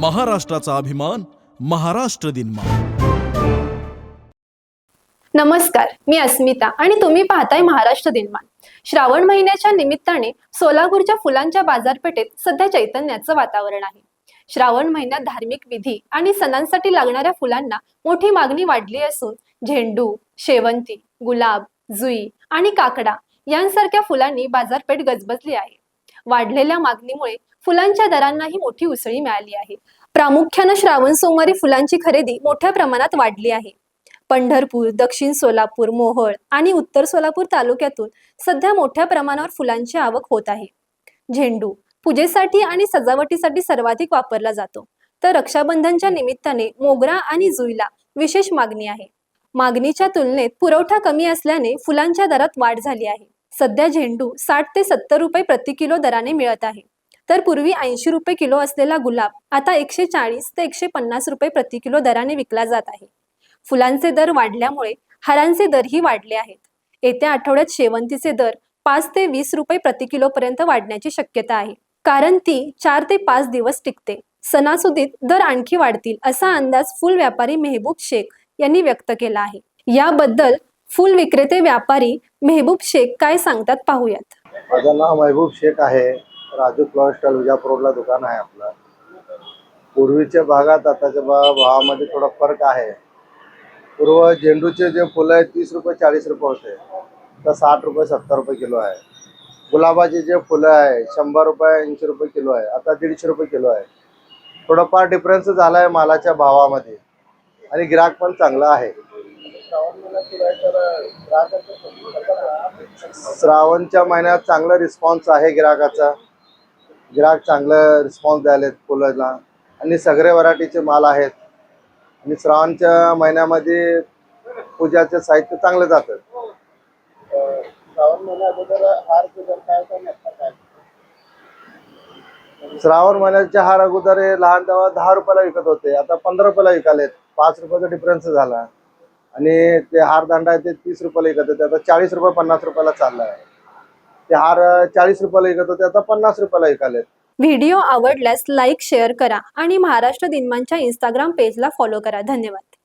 महाराष्ट्राचा अभिमान महाराष्ट्र दिन नमस्कार मी अस्मिता आणि तुम्ही पाहताय महाराष्ट्र दिनमान. श्रावण महिन्याच्या निमित्ताने सोलापूरच्या फुलांच्या बाजारपेठेत सध्या चैतन्याचं वातावरण आहे. श्रावण महिन्यात धार्मिक विधी आणि सणांसाठी लागणाऱ्या फुलांना मोठी मागणी वाढली असून झेंडू शेवंती गुलाब जुई आणि काकडा यांसारख्या फुलांनी बाजारपेठ गजबजली आहे. वाढलेल्या मागणीमुळे फुलांच्या दरांनाही मोठी उसळी मिळाली आहे. प्रामुख्यानं श्रावण सोमवारी फुलांची खरेदी मोठ्या प्रमाणात वाढली आहे. पंढरपूर दक्षिण सोलापूर मोहोळ आणि उत्तर सोलापूर तालुक्यातून सध्या मोठ्या प्रमाणावर फुलांची आवक होत आहे. झेंडू पूजेसाठी आणि सजावटीसाठी सर्वाधिक वापरला जातो. तर रक्षाबंधनच्या निमित्ताने मोगरा आणि जुईला विशेष मागणी आहे. मागणीच्या तुलनेत पुरवठा कमी असल्याने फुलांच्या दरात वाढ झाली आहे. सध्या झेंडू साठ ते सत्तर रुपये प्रति किलो दराने मिळत आहे. तर पूर्वी ऐंशी रुपये किलो असलेला गुलाब आता एकशे चाळीस ते एकशे पन्नास रुपये प्रति किलो दराने विकला जात आहे. फुलांचे दर वाढल्यामुळे हारांचे दरही वाढले आहेत. येत्या आठवड्यात शेवंतीचे दर पाच ते वीस रुपये प्रति किलो पर्यंत वाढण्याची शक्यता आहे. कारण ती चार ते पाच दिवस टिकते. सणासुदीत दर आणखी वाढतील असा अंदाज फुल व्यापारी मेहबूब शेख यांनी व्यक्त केला आहे. याबद्दल फुल विक्रेते व्यापारी मेहबूब शेख काय सांगतात पाहूयात. माझं नाव महबूब शेख आहे. राजू फ्लॉवर स्टॉल विजापूर रोडला दुकान आहे आपलं. पूर्वीच्या भागात आताच्या भा भावामध्ये थोडा फरक आहे. पूर्व झेंडूचे जे फुलं आहेत तीस रुपये चाळीस रुपये होते. तर साठ रुपये सत्तर रुपये किलो आहे. गुलाबाचे जे फुलं आहे शंभर रुपये ऐंशी रुपये किलो आहे. आता दीडशे रुपये किलो आहे. थोडंफार डिफरन्स झाला आहे मालाच्या भावामध्ये. आणि गिराक पण चांगला आहे. श्रावणच्या महिन्यात चांगला रिस्पॉन्स आहे गिराकाचा गिराक चांगलं रिस्पॉन्स द्यायलेत फुलाला आणि सगळे व्हरायटीचे माल आहेत. आणि श्रावणच्या महिन्यामध्ये पूजाचे साहित्य चांगलं जातं. श्रावण महिन्या अगोदर हार काय काय श्रावण महिन्याच्या हार अगोदर हे लहान तेव्हा दहा रुपयाला विकत होते. आता पंधरा रुपयाला विकालेत. पाच रुपयाचा डिफरन्स झाला. आणि ते हार दांडा आहे ते तीस रुपयाला विकत होते. आता चाळीस रुपये पन्नास रुपयाला चालला आहे ते हार चाळीस रुपयाला विकत होते आता पन्नास रुपयाला विकालेत. व्हिडिओ आवडल्यास लाईक शेअर करा आणि महाराष्ट्र दिनमानच्या इंस्टाग्राम पेजला फॉलो करा. धन्यवाद.